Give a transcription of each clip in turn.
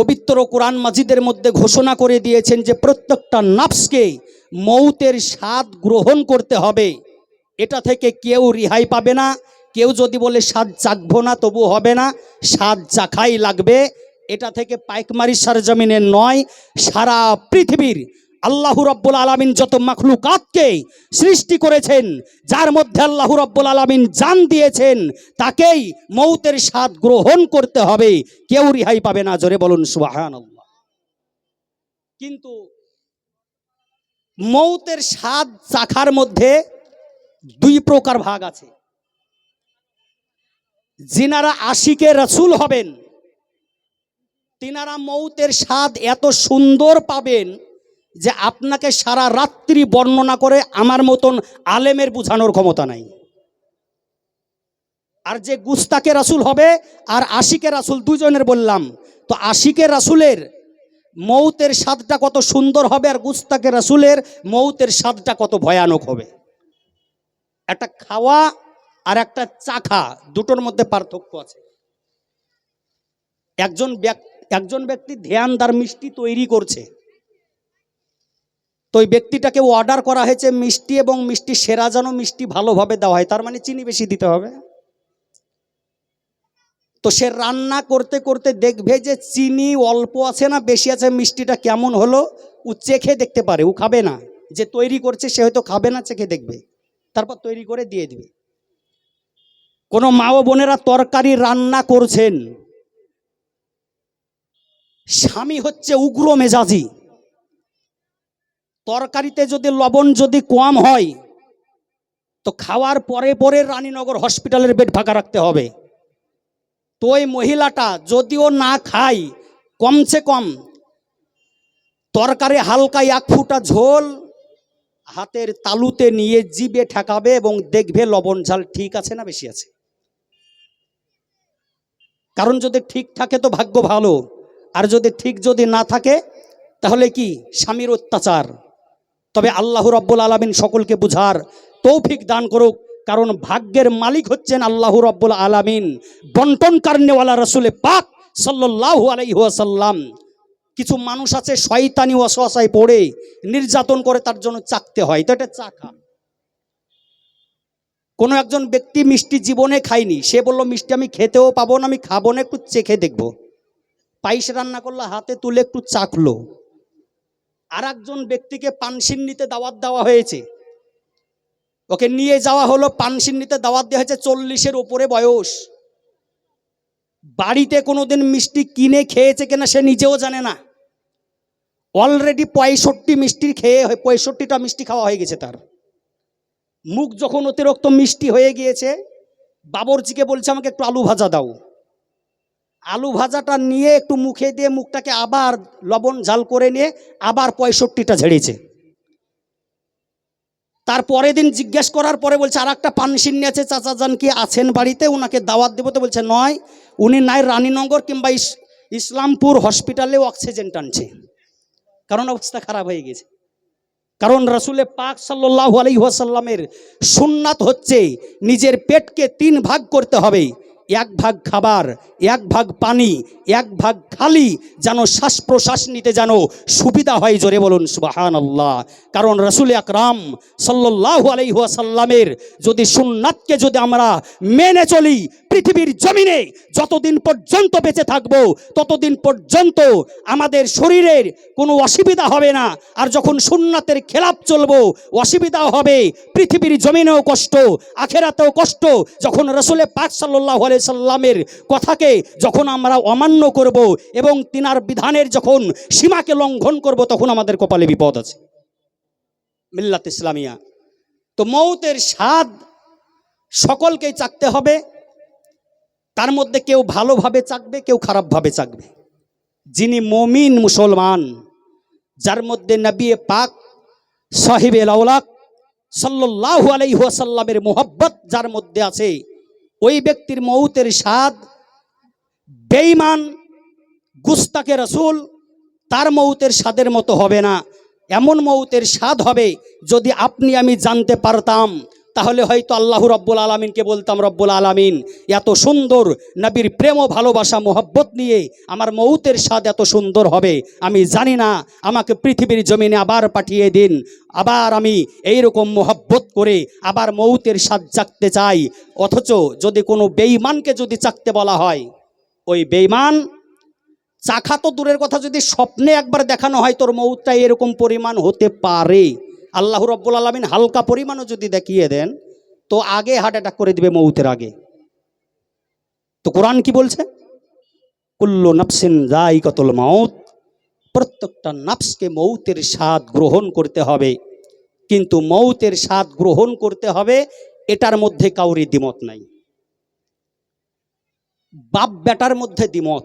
পবিত্র কোরআন মাজিদের মধ্যে ঘোষণা করে দিয়েছেন যে প্রত্যেকটা নাফসকে মৌতের স্বাদ গ্রহণ করতে হবে। এটা থেকে কেউ রেহাই পাবে না, কেউ যদি বলে স্বাদ চাখবো না তবু হবে না, স্বাদ চাখাই লাগবে। এটা থেকে পাইকমারি সারজমিনে নয়, সারা পৃথিবীর আল্লাহ রব্বুল আলমিন যত মাখলুকাতকে সৃষ্টি করেছেন, যার মধ্যে আল্লাহ রব্বুল আলমিন জান দিয়েছেন, তাকেই মৌতের স্বাদ গ্রহণ করতে হবে। কেউ রিহাই পাবে না, জোরে বলুন সুবাহান কিন্তু মৌতের স্বাদ চাখার মধ্যে দুই প্রকার ভাগ আছে। যিনারা আশিকে রসুল হবেন, তিনারা মৌতের স্বাদ এত সুন্দর পাবেন যে আপনাকে সারা রাত্রি বর্ণনা করে আমার মতন আলেমের বুঝানোর ক্ষমতা নাই। আর যে গুস্তাকে রাসুল হবে আর আশিকে রাসুল দুজনের বললাম, তো আশিকে রাসুলের মৌতের স্বাদটা কত সুন্দর হবে আর গুস্তাকে রাসুলের মৌতের স্বাদটা কত ভয়ানক হবে। একটা খাওয়া আর একটা চাখা দুটোর মধ্যে পার্থক্য আছে। একজন ব্যক্তি একজন ব্যক্তি ধ্যানদার মিষ্টি তৈরি করছে। তো ওই ব্যক্তিটাকে অর্ডার করা হয়েছে মিষ্টি এবং মিষ্টি সেরা যেন মিষ্টি ভালোভাবে দেওয়া হয়, তার মানে চিনি বেশি দিতে হবে। তো সে রান্না করতে করতে দেখবে যে চিনি অল্প আছে না, বেশি আছে, মিষ্টিটা কেমন হলো, ও চেখে দেখতে পারে, ও খাবে না। যে তৈরি করছে, সে হয়তো খাবে না, চেখে দেখবে। তারপর তৈরি করে দিয়ে দিবে। কোনো মা ও বোনেরা তরকারি রান্না করছেন। স্বামী হচ্ছে উগ্র মেজাজি। তরকারিতে যদি লবণ যদি কম হয়, তো খাওয়ার পরে পরে রানীনগর হসপিটালের বেড ফাঁকা রাখতে হবে। তো ওই মহিলাটা যদিও না খায়, কমসে কম তরকারি হালকা এক ফুটা ঝোল, হাতের তালুতে নিয়ে জিবে ঠেকাবে এবং দেখবে লবণ ঝাল ঠিক আছে না বেশি আছে। কারণ যদি ঠিক থাকে তো ভাগ্য ভালো, আর যদি ঠিক যদি না থাকে, তাহলে কি? স্বামীর অত্যাচার। তবে আল্লাহ রব্বুল আলমিন সকলকে বুঝার তৌফিক দান করুক, কারণ ভাগ্যের মালিক হচ্ছেন আল্লাহ রব্বুল আলমিন। বন্টন কারণেওয়ালা রসুলে পাক সাল্লাহ আলাইহাসাল্লাম কিছু মানুষ আছে শয়তানি অসহায় পড়ে, নির্যাতন করে তার জন্য চাকতে হয়। তো এটা চাকা কোনো একজন ব্যক্তি মিষ্টি জীবনে খায়নি, সে বলল, মিষ্টি আমি খেতেও পাবো না, আমি খাব না, একটু চেখে দেখব। পায়েস রান্না করল, হাতে তুলে একটু চাখলো আর ব্যক্তিকে পানসিন্নিতে দাওয়াত দেওয়া হয়েছে। ওকে নিয়ে যাওয়া হলো পানসিন্নিতে দাওয়াত দেওয়া হয়েছে, চল্লিশের ওপরে বয়স। বাড়িতে কোনোদিন মিষ্টি কিনে খেয়েছে কিনা সে নিজেও জানে না। অলরেডি পঁয়ষট্টি মিষ্টি খেয়ে পঁয়ষট্টিটা মিষ্টি খাওয়া হয়ে গেছে তার। মুখ যখন অতিরিক্ত মিষ্টি হয়ে গিয়েছে, বাবরজিকে বলছে, আমাকে একটু আলু ভাজা দাও। আলু ভাজাটা নিয়ে একটু মুখে দিয়ে মুখটাকে আবার লবণ ঝাল করে নিয়ে আবার পঁয়ষট্টিটা ঝেড়েছে। তার পরের দিন জিজ্ঞেস করার পরে বলছে আর একটা পানসিন্নি আছে, চাচা যান কি আছেন বাড়িতে? ওনাকে দাওয়াত দেবো। তো বলছে, নয়, উনি নাই রানীনগর কিংবা ইস- ইসলামপুর হসপিটালে অক্সিজেন টানছে। কারণ অবস্থা খারাপ হয়ে গেছে। কারণ রসুলে পাক সাল্লাহ আলহিহাসাল্লামের সুন্নাত হচ্ছে, নিজের পেটকে তিন ভাগ করতে হবে। এক ভাগ খাবার, এক ভাগ পানি, এক ভাগ খালি যেন শ্বাস প্রশ্বাস নিতে যেন সুবিধা হয় জোরে বলুন সুবাহান আল্লাহ কারণ রসুল আকরাম সাল্লাহ আলহিহাসাল্লামের যদি সুন্নাতকে যদি আমরা মেনে চলি পৃথিবীর জমিনে যতদিন পর্যন্ত বেঁচে থাকব, ততদিন পর্যন্ত আমাদের শরীরের কোনো অসুবিধা হবে না। আর যখন সুন্নাতের খেলাপ চলবো অসুবিধা হবে। পৃথিবীর জমিনেও কষ্ট, আখেরাতেও কষ্ট। যখন রসুলে পাক সাল্লাহ সাল্লামের কথাকে যখন আমরা অমান্য করব এবং তিনার বিধানের যখন সীমাকে লঙ্ঘন করব, তখন আমাদের কপালে বিপদ আছে। মিল্লাত ইসলামিয়া। তো মৌতের স্বাদ সকলকেই চাকতে হবে। তার মধ্যে কেউ ভালোভাবে চাকবে, কেউ খারাপভাবে চাকবে। যিনি মমিন মুসলমান, যার মধ্যে নবী পাক সাহিবে লাউলাক সাল্লাহ আলাইহাসাল্লামের মোহব্বত যার মধ্যে আছে, ওই ব্যক্তির মৌতের স্বাদ, বেঈমান, গুস্তাকে রসুল, তার মৌতের স্বাদের মতো হবে না। এমন মৌতের স্বাদ হবে যদি আপনি আমি জানতে পারতাম। তাহলে হয়তো আল্লাহ রব্বুল আলমিনকে বলতাম, রব্বুল আলমিন, এত সুন্দর নবীর প্রেম ও ভালোবাসা, মোহব্বত নিয়ে আমার মৌতের স্বাদ এত সুন্দর হবে। আমি জানি না, আমাকে পৃথিবীর জমিনে আবার পাঠিয়ে দিন। আবার আমি এইরকম মোহব্বত করে আবার মৌতের স্বাদ চাকতে চাই। অথচ যদি কোনো বেইমানকে যদি চাকতে বলা হয়, ওই বেইমান চাখা তো দূরের কথা, যদি স্বপ্নে একবার দেখানো হয়, তোর মৌতটা এরকম পরিমাণ হতে পারে। আল্লাহ রব্বুল আলমিন হালকা পরিমাণও যদি দেখিয়ে দেন, তো আগে হার্ট অ্যাটাক করে দিবে মৌতের আগে। তো কোরআন কি বলছে? কুল্লু নাফসিন যাই কতল মাউত। প্রত্যেকটা নাফসকে মৌতের স্বাদ গ্রহণ করতে হবে। কিন্তু মৌতের স্বাদ গ্রহণ করতে হবে, এটার মধ্যে কাউরি দ্বিমত নাই। বাপ বেটার মধ্যে দ্বিমত।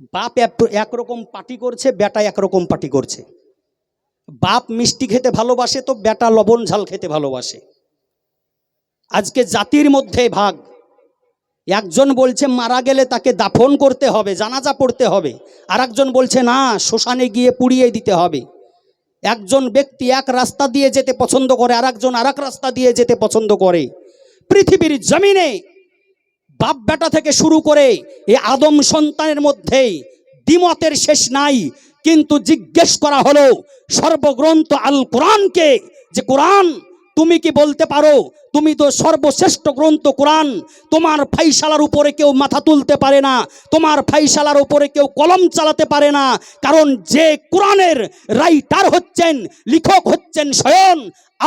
বাপ এক- একরকম পার্টি করছে, বেটা একরকম পার্টি করছে। বাপ মিষ্টি খেতে ভালোবাসে তো বেটা লবণ ঝাল খেতে ভালোবাসে। আজকে জাতির মধ্যে ভাগ। একজন বলছে, মারা গেলে তাকে দাফন করতে হবে, জানাজা পড়তে হবে। আর একজন বলছে, না, শ্মশানে গিয়ে পুড়িয়ে দিতে হবে। একজন ব্যক্তি এক রাস্তা দিয়ে যেতে পছন্দ করে আর একজন আর রাস্তা দিয়ে যেতে পছন্দ করে। পৃথিবীর জমিনে বাপ বেটা থেকে শুরু করে এ আদম সন্তানের মধ্যেই দ্বিমতের শেষ নাই। কিন্তু জিজ্ঞেস করা হলো, সর্বগ্রন্থ আল কোরআনকে যে কোরআন, তুমি কি বলতে পারো? তুমি তো সর্বশ্রেষ্ঠ গ্রন্থ কোরআন, তোমার ফাইশালার উপরে কেউ মাথা তুলতে পারে না, তোমার ফাইশালার উপরে কেউ কলম চালাতে পারে না, কারণ যে কোরআনের রাইটার হচ্ছেন, লেখক হচ্ছেন স্বয়ং,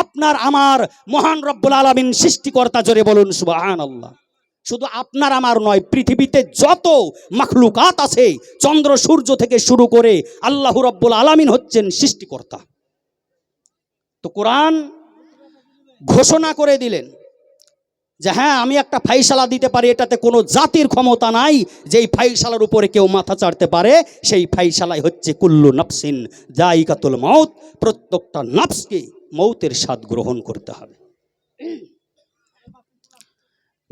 আপনার আমার মহান রব্বুল আলমিন সৃষ্টিকর্তা জোরে বলুন সুবাহান আল্লাহ শুধু আপনার আমার নয়, পৃথিবীতে যত মাখলুকাত আছে, চন্দ্র সূর্য থেকে শুরু করে আল্লাহ রব্বুল আলামিন হচ্ছেন সৃষ্টিকর্তা। তো কোরআন ঘোষণা করে দিলেন যে হ্যাঁ আমি একটা ফাইসালা দিতে পারি, এটাতে কোনো জাতির ক্ষমতা নাই, যেই ফাইসালার উপরে কেউ মাথা চাড়তে পারে, সেই ফাইসালাই হচ্ছে কুল্লু নফসিন জাইকাতুল মৌত প্রত্যেকটা নফসকে মৌতের স্বাদ গ্রহণ করতে হবে।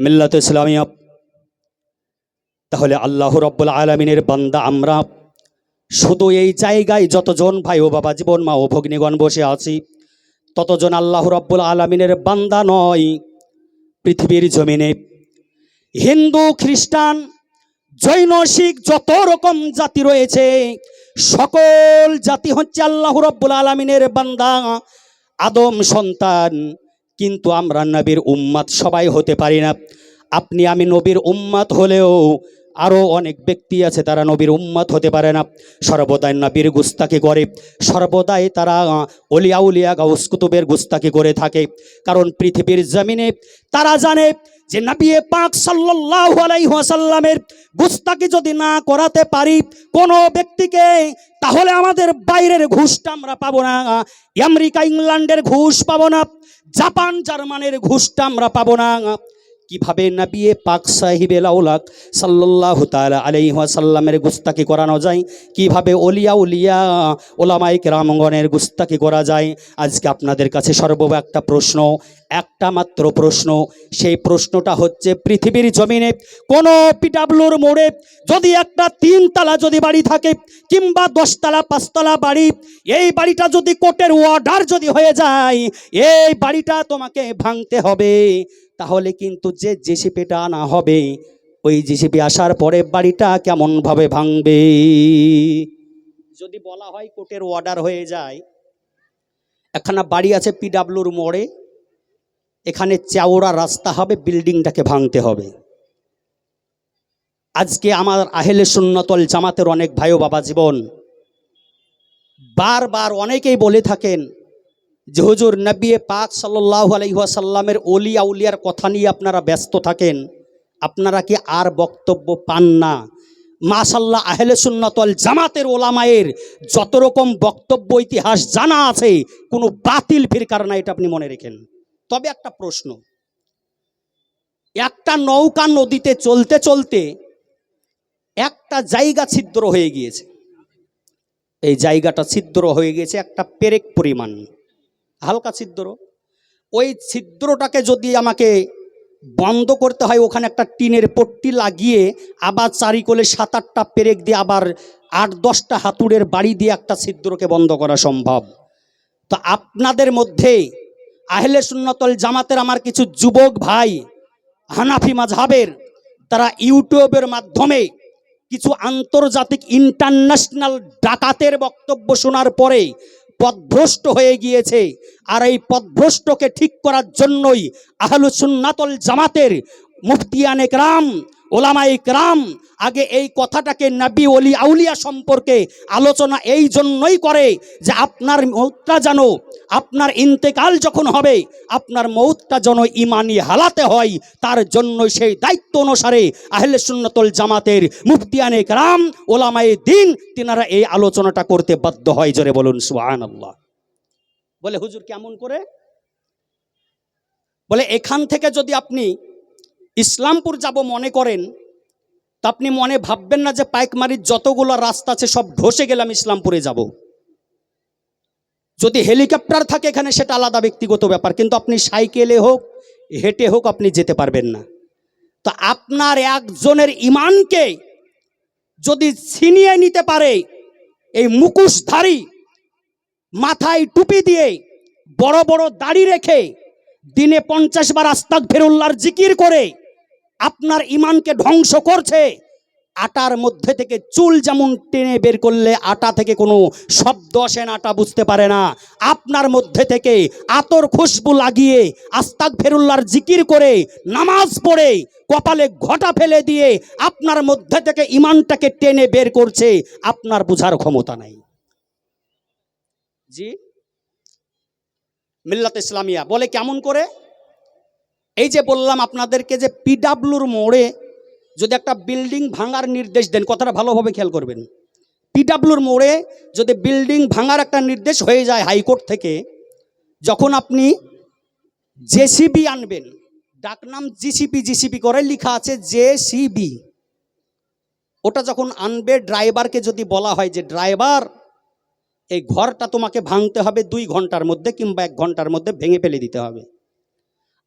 মিল্লাত ইসলামিয়া তাহলে আল্লাহ রব্বুল আলমিনের বান্দা আমরা। শুধু এই জায়গায় যতজন ভাই ও বাবা জীবন, মা ও ভগ্নীগণ বসে আছি, ততজন আল্লাহ রব্বুল আলমিনের বান্দা নয়। পৃথিবীর জমিনে হিন্দু, খ্রিস্টান, জৈন, শিখ যত রকম জাতি রয়েছে, সকল জাতি হচ্ছে আল্লাহ রব্বুল আলমিনের বান্দা, আদম সন্তান। কিন্তু আমরা নবীর উম্মাদ সবাই হতে পারি না। আপনি আমি নবীর উম্মাদ হলেও আরও অনেক ব্যক্তি আছে তারা নবীর উম্মাদ হতে পারে না। সর্বদাই নবীর গুস্তাকি করে। সর্বদাই তারা অলিয়া উলিয়া গাউস কুতুবের গুস্তাকি করে থাকে। কারণ পৃথিবীর জমিনে তারা জানে যে নাবিয়ে পাক সাল্লাল্লাহু আলাইহি ওয়াসাল্লামের গুস্তাকি যদি না করাতে পারি কোনো ব্যক্তিকে, তাহলে আমাদের বাইরের ঘুষটা আমরা পাবো না, আমেরিকা, ইংল্যান্ডের ঘুষ পাবো না, জাপান, জার্মানের ঘুষটা আমরা পাবো না। কীভাবে নবিয়ে পাক সাহিবে লাউলাক সাল্লাল্লাহু তাআলা আলাইহি ওয়াসাল্লামের গুস্তাকি করানো যায়? কীভাবে ওলিয়া উলিয়া ওলামাই কেরামগণের গুস্তাকি করা যায়? আজকে আপনাদের কাছে সর্ব একটা প্রশ্ন, একটা মাত্র প্রশ্ন। সেই প্রশ্নটা হচ্ছে, পৃথিবীর জমিনে কোনো পিডাব্লুর মোড়ে যদি একটা তিনতলা যদি বাড়ি থাকে কিংবা দশতলা, পাঁচতলা বাড়ি, এই বাড়িটা যদি কোর্টের অর্ডার যদি হয়ে যায়, এই বাড়িটা তোমাকে ভাঙতে হবে। তাহলে কিন্তু যে জেসিপিটা আনা হবে, ওই জেসিপি আসার পরে বাড়িটা কেমনভাবে ভাঙবে? যদি বলা হয় কোর্টের অর্ডার হয়ে যায়, একখানা বাড়ি আছে পিডাব্লুর মোড়ে, এখানে চাওড়া রাস্তা হবে, বিল্ডিংটাকে ভাঙতে হবে। আজকে আমার আহেলে সুন্নতল জামাতের অনেক ভাই বাবা জীবন, বারবার অনেকেই বলে থাকেন যে হুজুর নবিয়ে পাক সাল্লাহ আলহিহাসাল্লামের অলি আউলিয়ার কথা নিয়ে আপনারা ব্যস্ত থাকেন, আপনারা কি আর বক্তব্য পান না? মাশাল্লাহ আহলে সুন্নতল জামাতের ওলামায়ের যত রকম বক্তব্য, ইতিহাস জানা আছে, কোনো বাতিল ফিরকার না এটা আপনি মনে রেখেন। তবে একটা প্রশ্ন, একটা নৌকা নদীতে চলতে চলতে একটা জায়গা ছিদ্র হয়ে গিয়েছে। এই জায়গাটা ছিদ্র হয়ে গেছে একটা পেরেক পরিমাণ। হালকা ছিদ্র। ওই ছিদ্রটাকে যদি আমাকে বন্ধ করতে হয়, ওখানে একটা টিনের পট্টি লাগিয়ে আবার চারিকোলে সাত আটটা পেরেক দিয়ে আবার আট দশটা হাতুড়ের বাড়ি দিয়ে একটা ছিদ্রকে বন্ধ করা সম্ভব। তো আপনাদের মধ্যে আহলে সুন্নতল জামাতের আমার কিছু যুবক ভাই, হানাফি মাঝহাবের, তারা ইউটিউবের মাধ্যমে কিছু আন্তর্জাতিক ইন্টারন্যাশনাল ডাকাতের বক্তব্য শোনার পরে পথভ্রষ্ট হয়ে গিয়েছে। আর এই পদভ্রষ্টকে ঠিক করার জন্যই আহলুসুন্নাতল জামাতের মুফতিয়ানে রাম ওলামাই রাম আগে এই কথাটাকে নাবি অলি আউলিয়া সম্পর্কে আলোচনা এই জন্যই করে যে আপনার মৌতটা যেন আপনার ইন্তেকাল যখন হবে, আপনার মৌতটা যেন ইমানি হালাতে হয়, তার জন্য সেই দায়িত্ব অনুসারে আহলে সুন্নতল জামাতের মুফতিয়ানে রাম ওলামাই দিন, তিনারা এই আলোচনাটা করতে বাধ্য হয়। জোরে বলুন সুহান বলে, হুজুর কেমন করে? বলে, এখান থেকে যদি আপনি ইসলামপুর যাব মনে করেন, তা আপনি মনে ভাববেন না যে পাইকমারির যতগুলো রাস্তা আছে সব ধসে গেলাম ইসলামপুরে যাব। যদি হেলিকপ্টার থাকে এখানে, সেটা আলাদা ব্যক্তিগত ব্যাপার। কিন্তু আপনি সাইকেলে হোক, হেঁটে হোক, আপনি যেতে পারবেন না। তো আপনার একজনের ইমানকে যদি ছিনিয়ে নিতে পারে, এই মুকুশধারী মাথায় টুপি দিয়ে বড় বড় দাড়ি রেখে দিনে পঞ্চাশ বার আস্তাক ফেরুল্লার জিকির করে আপনার ইমানকে ধ্বংস করছে আটার মধ্যে থেকে চুল যেমন টেনে বের করলে আটা থেকে কোনো শব্দ আসে না, আটা বুঝতে পারে না। আপনার মধ্যে থেকে আতর খুশবু লাগিয়ে আস্তাক ফেরুল্লার জিকির করে নামাজ পড়ে কপালে ঘটা ফেলে দিয়ে আপনার মধ্যে থেকে ইমানটাকে টেনে বের করছে, আপনার বোঝার ক্ষমতা নাই। জি? মিল্লাত ইসলামিয়া, বলে কেমন করে? এই যে বললাম আপনাদেরকে যে পিডাব্লুর মোড়ে যদি একটা বিল্ডিং ভাঙার নির্দেশ দেন, কথাটা ভালোভাবে খেয়াল করবেন। পিডাব্লুর মোড়ে যদি বিল্ডিং ভাঙার একটা নির্দেশ হয়ে যায় হাইকোর্ট থেকে, যখন আপনি জেসিবি আনবেন, ডাকনাম জিসিপি জিসিপি করে লেখা আছে জেসিবি। ওটা যখন আনবে, ড্রাইভারকে যদি বলা হয় যে, ড্রাইভার, এই ঘরটা তোমাকে ভাঙতে হবে দুই ঘণ্টার মধ্যে কিংবা এক ঘণ্টার মধ্যে ভেঙে ফেলে দিতে হবে।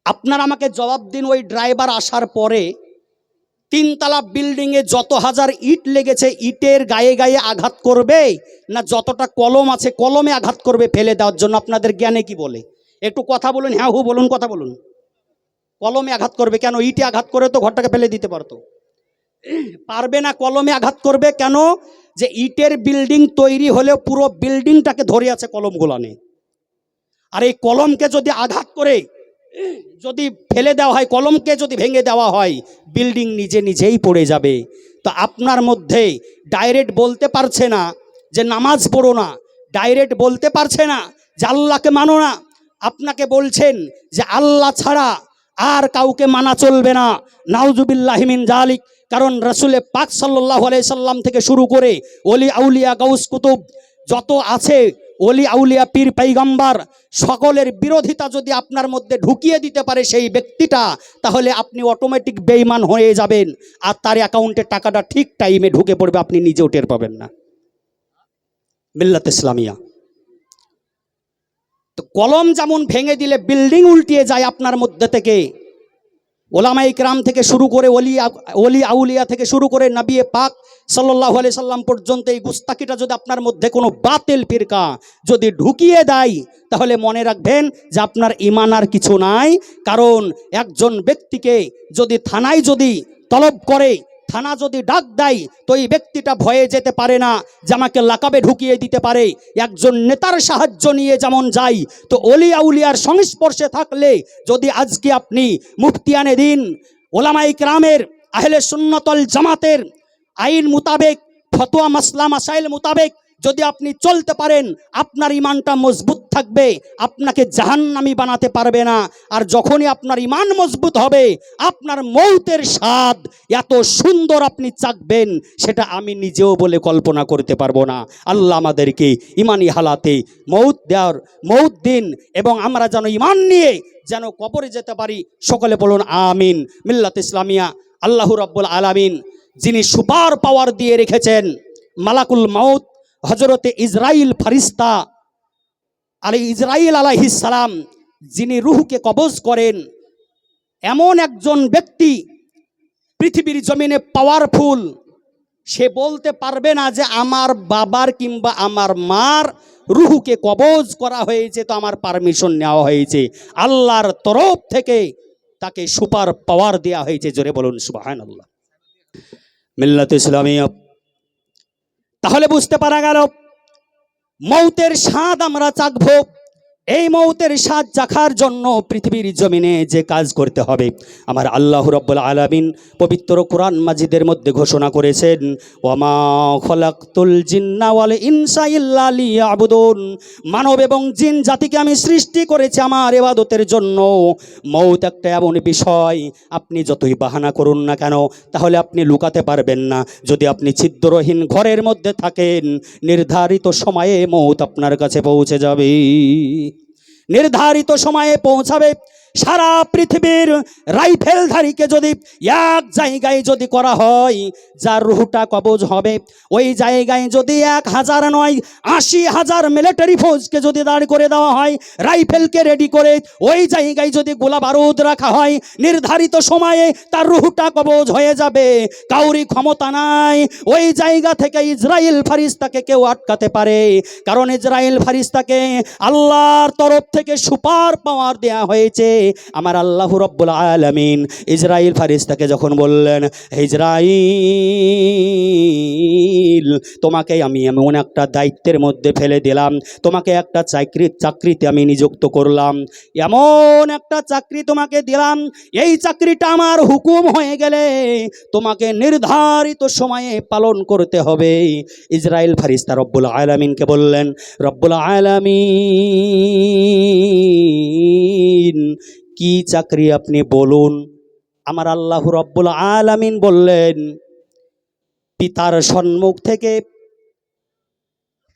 আপনার আমাকে জবাব দিন ওই ড্রাইভার আসার পরে তিনতলা বিল্ডিংয়ে যত হাজার ইট লেগেছে, ইটের গায়ে গায়ে আঘাত করবে? না যতটা কলম আছে, কলমে আঘাত করবে ফেলে দেওয়ার জন্য? আপনাদের জ্ঞানে কি বলে? একটু কথা বলুন হ্যাঁ হু, বলুন, কথা বলুন। কলমে আঘাত করবে কেন? ইটে আঘাত করে তো ঘরটাকে ফেলে দিতে পারতো। পারবে না, কলমে আঘাত করবে কেন? যে ইটের বিল্ডিং তৈরি হলেও পুরো বিল্ডিংটাকে ধরে আছে কলম কলমগুলানে আর এই কলমকে যদি আঘাত করে যদি ফেলে দেওয়া হয়, কলমকে যদি ভেঙে দেওয়া হয় বিল্ডিং নিজে নিজেই পড়ে যাবে। তো আপনার মধ্যে ডাইরেক্ট বলতে পারছে না যে নামাজ পড়ো না। ডাইরেক্ট বলতে পারছে না যে আল্লাহকে মানো না। আপনাকে বলছেন যে আল্লাহ ছাড়া আর কাউকে মানা চলবে না। নাউজুবিল্লাহিমিন জালিক কারণ রসুলে পাক সাল্লাহ সাল্লাম থেকে শুরু করে অলি আউলিয়া গাউস কুতুব যত আছে অলি আউলিয়া পীর পাইগাম্বার সকলের বিরোধিতা যদি আপনার মধ্যে ঢুকিয়ে দিতে পারে সেই ব্যক্তিটা, তাহলে আপনি অটোমেটিক বেইমান হয়ে যাবেন। আর তার অ্যাকাউন্টে টাকাটা ঠিক টাইমে ঢুকে পড়বে, আপনি নিজেও টের পাবেন না। মিল্লাত ইসলামিয়া। তো কলম যেমন ভেঙে দিলে বিল্ডিং উল্টিয়ে যায় আপনার মধ্যে থেকে ওলামাই ইকরাম থেকে শুরু করে অলি অলি আউলিয়া থেকে শুরু করে নাবিয়ে পাক সাল্লাহ আলি সাল্লাম পর্যন্ত এই গুস্তাকিটা যদি আপনার মধ্যে কোনো বাতিল ফিরকা যদি ঢুকিয়ে দেয়, তাহলে মনে রাখবেন যে আপনার ইমান আর কিছু নাই। কারণ একজন ব্যক্তিকে যদি থানায় যদি তলব করে থানা যদি ডাক দেয়, তো এই ব্যক্তিটা ভয়ে যেতে পারে না, যে আমাকে লাকাবে ঢুকিয়ে দিতে পারে। একজন নেতার সাহায্য নিয়ে যেমন যাই, তো অলিয়া উলিয়ার সংস্পর্শে থাকলে যদি আজকে আপনি মুফতিয়ানে দিন ওলামাই ক্রামের, আহলে সুন্নতল জামাতের আইন মোতাবেক, ফতোয়া মাসলাম আসাইল মোতাবেক যদি আপনি চলতে পারেন, আপনার ইমানটা মজবুত থাকবে, আপনাকে জাহান্নামি বানাতে পারবে না। আর যখনই আপনার ইমান মজবুত হবে, আপনার মৌতের স্বাদ এত সুন্দর আপনি চাকবেন, সেটা আমি নিজেও বলে কল্পনা করতে পারব না। আল্লাহ আমাদেরকে ইমানি হালাতে মৌত দেওয়ার, মৌত দিন এবং আমরা যেন ইমান নিয়ে যেন কবরে যেতে পারি, সকলে বলুন আমিন। মিল্লাত ইসলামিয়া, আল্লাহ রাব্বুল আলামিন, যিনি সুপার পাওয়ার দিয়ে রেখেছেন, মালাকুল মাউত হজরতে ইসরাইল ফারিস্তা আলী ইসরাইল সালাম, যিনি রুহুকে কবজ করেন, এমন একজন ব্যক্তি পৃথিবীর জমিনে পাওয়ারফুল সে বলতে পারবে না যে আমার বাবার কিংবা আমার মার রুহুকে কবজ করা হয়েছে, তো আমার পারমিশন নেওয়া হয়েছে। আল্লাহর তরফ থেকে তাকে সুপার পাওয়ার দেওয়া হয়েছে। জোরে বলুন সুবাহান আল্লাহ মিল্লাত ইসলামিয়া তাহলে বুঝতে পারা গেল মৌতের স্বাদ আমরা চাখবো এই মৌতের স্বাদ চাখার জন্য পৃথিবীর জমিনে যে কাজ করতে হবে। আমার আল্লাহ রব্বুল আলামিন পবিত্র কোরআন মাজিদের মধ্যে ঘোষণা করেছেন, ওয়ামা খলাকতুল জিন্না ওয়াল ইনসা ইল্লা মানব এবং জিন জাতিকে আমি সৃষ্টি করেছি আমার এবাদতের জন্য। মৌত একটা এমন বিষয়, আপনি যতই বাহানা করুন না কেন, তাহলে আপনি লুকাতে পারবেন না। যদি আপনি ছিদ্রহীন ঘরের মধ্যে থাকেন, নির্ধারিত সময়ে মৌত আপনার কাছে পৌঁছে যাবে। নির্ধারিত সময়ে পৌঁছাবে। সারা পৃথিবীর রাইফেলধারীকে যদি এক জায়গায় যদি করা হয়, যার রুহুটা কবজ হবে, ওই জায়গায় যদি এক হাজার নয়, আশি হাজার মিলিটারি ফৌজকে যদি দাঁড় করে দেওয়া হয়, রাইফেলকে রেডি করে ওই জায়গায় যদি গোলা বারুদ রাখা হয়, নির্ধারিত সময়ে তার রুহুটা কবজ হয়ে যাবে। কাউরি ক্ষমতা নাই। ওই জায়গা থেকে ইসরায়েল ফারিস্তাকে কেউ আটকাতে পারে। কারণ ইসরায়েল ফারিস্তাকে আল্লাহর তরফ থেকে সুপার পাওয়ার দেয়া হয়েছে। আমার আল্লাহ রব্বুল আলামিন ইসরায়েল ফারিস্তাকে যখন বললেন, ইসরাইল, তোমাকে আমি এমন একটা দায়িত্বের মধ্যে ফেলে দিলাম, তোমাকে একটা চাকরি চাকরিতে আমি নিযুক্ত করলাম, এমন একটা চাকরি তোমাকে দিলাম, এই চাকরিটা আমার হুকুম হয়ে গেলে তোমাকে নির্ধারিত সময়ে পালন করতে হবে। ইসরায়েল ফারিস্তা রব্বুল আলামিনকে বললেন, রব্বুল আলামিন কি চাকরি আপনি বলুন? আমার আল্লাহ রব্বুল আলামিন বললেন, পিতার সম্মুখ থেকে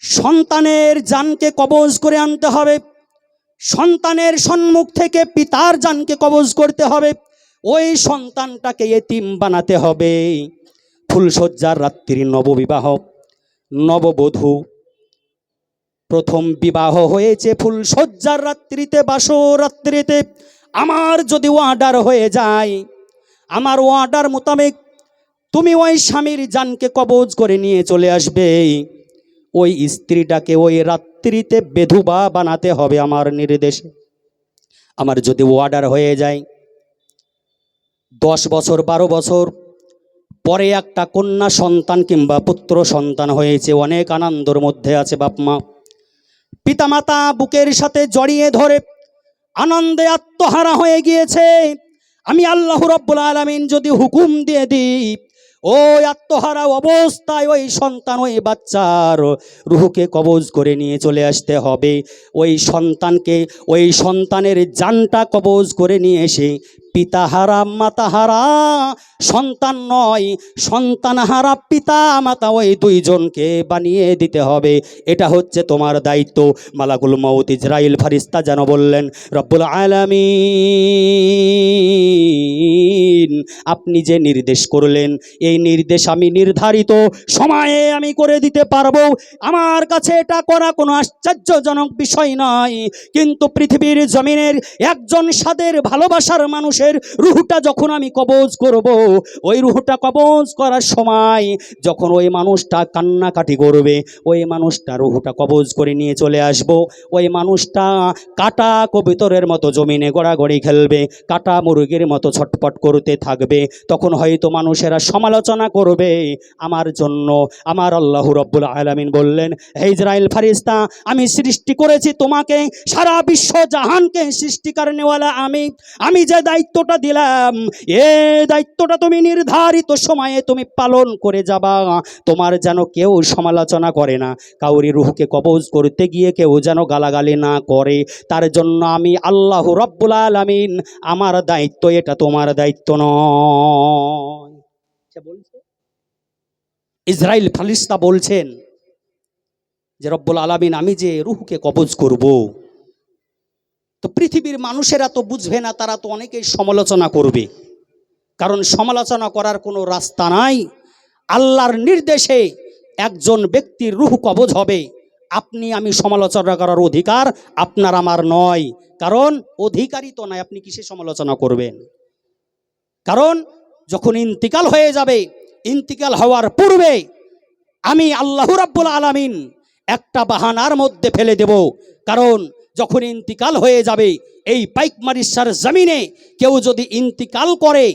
সন্তানের জানকে কবজ করে আনতে হবে। সন্তানের সম্মুখ থেকে পিতার জানকে কবজ করতে হবে। ওই সন্তানটাকে এতিম বানাতে হবে। ফুলশয্যার রাত্রি নববিবাহ, নববধূ। প্রথম বিবাহ হয়েছে ফুলশয্যার রাত্রিতে, বাসরাত্রিতে। আমার যদি অর্ডার হয়ে যায়, আমার অর্ডার মোতাবেক তুমি ওই স্বামীর জানকে কবজ করে নিয়ে চলে আসবে। ওই স্ত্রীটাকে ওই রাত্রিতে বেধুবা বানাতে হবে আমার নির্দেশে। আমার যদি অর্ডার হয়ে যায়, দশ বছর, বারো বছর পরে একটা কন্যা সন্তান কিংবা পুত্র সন্তান হয়েছে, অনেক আনন্দর মধ্যে আছে বাপমা। পিতামাতা বুকের সাথে জড়িয়ে ধরে আনন্দে আত্মহারা হয়ে গিয়েছে। আমি আল্লাহ রব্বুল আলমিন যদি হুকুম দিয়ে দিই, ওই আত্মহারা অবস্থায় ওই সন্তান, ওই বাচ্চার রুহুকে কবজ করে নিয়ে চলে আসতে হবে। ওই সন্তানকে, ওই সন্তানের জানটা কবজ করে নিয়ে এসে পিতাহারা মাতাহারা, সন্তান নয়, সন্তানহারা পিতা মাতা ওই দুইজনকে বানিয়ে দিতে হবে। এটা হচ্ছে তোমার দায়িত্ব। মালাকুল মৌত ইসরাইল ফারিস্তা যেন বললেন, রব্বুল আলামিন, আপনি যে নির্দেশ করলেন, এই নির্দেশ আমি নির্ধারিত, সময়ে আমি করে দিতে পারব। আমার কাছে এটা করা কোনো আশ্চর্যজনক বিষয় নয়। কিন্তু পৃথিবীর জমিনের একজন সাদের ভালোবাসার মানুষের রুহটা যখন আমি কবজ করব, ওই রুহটা কবজ করার সময় যখন ওই মানুষটা কান্নাকাটি করবে, ওই মানুষটা রুহটা কবজ করে নিয়ে চলে আসব, ওই মানুষটা কাটা কবিতরের মতো জমিনে গড়াগড়ি খেলবে, কাটা মুরগির মতো ছটপট করতে থাকবে, তখন হয়তো মানুষেরা সমালোচনা করবে, আমার জন্য আমার আল্লাহ রব্বুল আলামিন বললেন, হে ইসরায়েল ফারিস্তা, আমি সৃষ্টি করেছি তোমাকে, সারা বিশ্ব জাহানকে সৃষ্টিকার নেওয়ালা আমি আমি যে দায়িত্বটা দিলাম। এ দায়িত্বটা তুমি নির্ধারিত সময়ে তুমি পালন করে যাবা। তোমার যেন কেউ সমালোচনা করে না। কাউরি রুহকে কবজ করতে গিয়ে কেউ যেন গালাগালি না করে। তার জন্য আমি আল্লাহ রব্বুল আলামিন, আমার দায়িত্ব এটা তোমার দায়িত্ব নয়। ইসরায়েল ফালিস্তা বলছেন যে রব্বুল আলামিন, আমি যে রুহকে কবজ করব তো পৃথিবীর মানুষেরা তো বুঝবে না, তারা তো অনেকেই সমালোচনা করবে। কারণ সমালোচনা করার কোনো রাস্তা নাই। আল্লাহর নির্দেশে একজন ব্যক্তির রুহ কবজ হবে। আপনি আমি সমালোচনা করার অধিকার আপনার আমার নয়। কারণ অধিকারই তো নয় আপনি কিসে সমালোচনা করবেন? কারণ যখন ইন্তিকাল হয়ে যাবে, ইন্তিকাল হওয়ার পূর্বে আমি আল্লাহ রাব্বুল আলামিন একটা বাহানার মধ্যে ফেলে দেব। কারণ যখন ইন্তিকাল হয়ে যাবে, এই পাইকমারিসার জমিনে কেউ যদি ইন্তিকাল করে,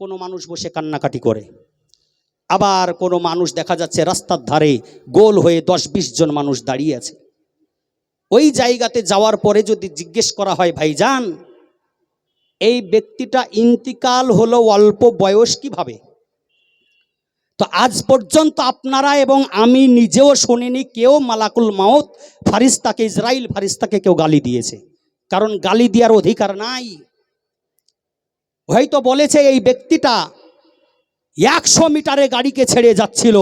কোনো মানুষ বসে কান্নাকাটি করে। আবার কোনো মানুষ দেখা যাচ্ছে রাস্তার ধারে গোল হয়ে দশ বিশ জন মানুষ দাঁড়িয়ে আছে। ওই জায়গাতে যাওয়ার পরে যদি জিজ্ঞেস করা হয়, ভাইজান, এই ব্যক্তিটা ইন্তিকাল হলো অল্প বয়স কীভাবে? তো আজ পর্যন্ত আপনারা এবং আমি নিজেও শুনিনি, কেউ মালাকুল মাউত ফারিস্তাকে, ইসরাইল ফারিস্তাকে কেউ গালি দিয়েছে। কারণ গালি দেওয়ার অধিকার নাই। হয়তো বলেছে এই ব্যক্তিটা একশো মিটারে গাড়িকে ছেড়ে যাচ্ছিল,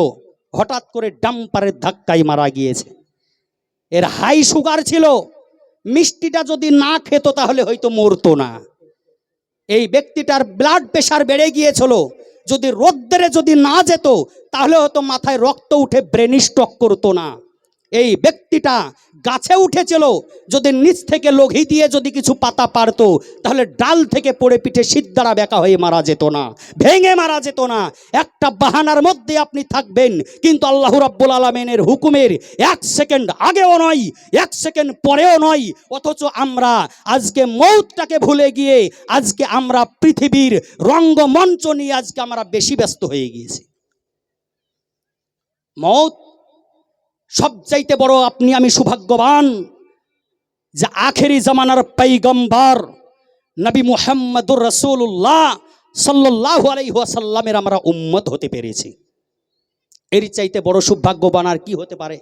হঠাৎ করে ডাম্পারের ধাক্কায় মারা গিয়েছে। এর হাই সুগার ছিল, মিষ্টিটা যদি না খেত তাহলে হয়তো মরতো না। এই ব্যক্তিটার ব্লাড প্রেশার বেড়ে গিয়েছিল। যদি রোদ্দরে যদি না যেত তাহলে হয়তো মাথায় রক্ত উঠে ব্রেন স্ট্রক করতো না। এই ব্যক্তিটা গাছে উঠেছিল। যদি নিচ থেকে লঘি দিয়ে যদি কিছু পাতা পারতো, তাহলে ডাল থেকে পড়ে পিঠে সিদ্ধারা বেঁকা হয়ে মারা যেত না, ভেঙে মারা যেত না। একটা বাহানার মধ্যে আপনি থাকবেন, কিন্তু আল্লাহ রাব্বুল আলমেনের হুকুমের এক সেকেন্ড আগেও নয়, এক সেকেন্ড পরেও নয়, অথচ আমরা আজকে মৌতটাকে ভুলে গিয়ে, আজকে আমরা পৃথিবীর রঙ্গমঞ্চ নিয়ে আজকে আমরা বেশি ব্যস্ত হয়ে গিয়েছি। মৌত সবচাইতে বড় আপনি আমি সৌভাগ্যবান যে আখেরি জামানার পাইগম্বর নবী মুহাম্মদুর রসুল্লাহ সাল্লাহ আলাইহাসাল্লামের আমরা উম্মত হতে পেরেছি। এর চাইতে বড় সৌভাগ্যবান আর কি হতে পারে?